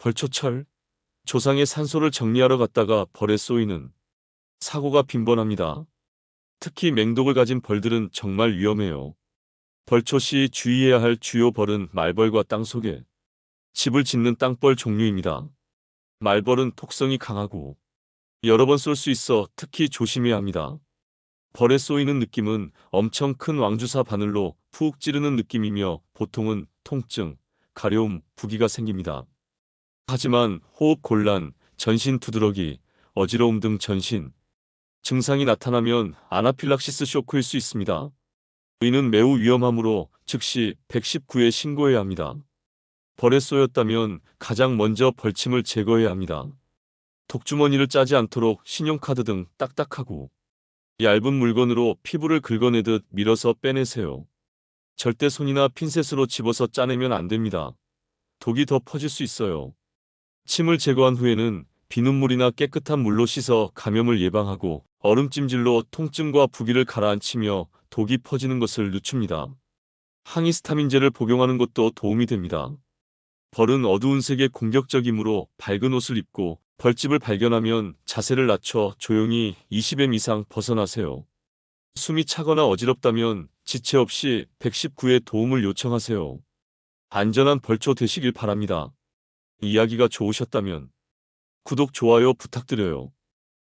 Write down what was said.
벌초철. 조상의 산소를 정리하러 갔다가 벌에 쏘이는 사고가 빈번합니다. 특히 맹독을 가진 벌들은 정말 위험해요. 벌초 시 주의해야 할 주요 벌은 말벌과 땅속에 집을 짓는 땅벌 종류입니다. 말벌은 독성이 강하고 여러 번 쏠 수 있어 특히 조심해야 합니다. 벌에 쏘이는 느낌은 엄청 큰 왕주사 바늘로 푹 찌르는 느낌이며 보통은 통증, 가려움, 부기가 생깁니다. 하지만 호흡 곤란, 전신 두드러기, 어지러움 등 전신 증상이 나타나면 아나필락시스 쇼크일 수 있습니다. 이는 매우 위험하므로 즉시 119에 신고해야 합니다. 벌에 쏘였다면 가장 먼저 벌침을 제거해야 합니다. 독주머니를 짜지 않도록 신용카드 등 딱딱하고 얇은 물건으로 피부를 긁어내듯 밀어서 빼내세요. 절대 손이나 핀셋으로 집어서 짜내면 안 됩니다. 독이 더 퍼질 수 있어요. 침을 제거한 후에는 비눗물이나 깨끗한 물로 씻어 감염을 예방하고 얼음찜질로 통증과 부기를 가라앉히며 독이 퍼지는 것을 늦춥니다. 항히스타민제를 복용하는 것도 도움이 됩니다. 벌은 어두운 색에 공격적이므로 밝은 옷을 입고 벌집을 발견하면 자세를 낮춰 조용히 20m 이상 벗어나세요. 숨이 차거나 어지럽다면 지체 없이 119에 도움을 요청하세요. 안전한 벌초 되시길 바랍니다. 이야기가 좋으셨다면 구독, 좋아요 부탁드려요.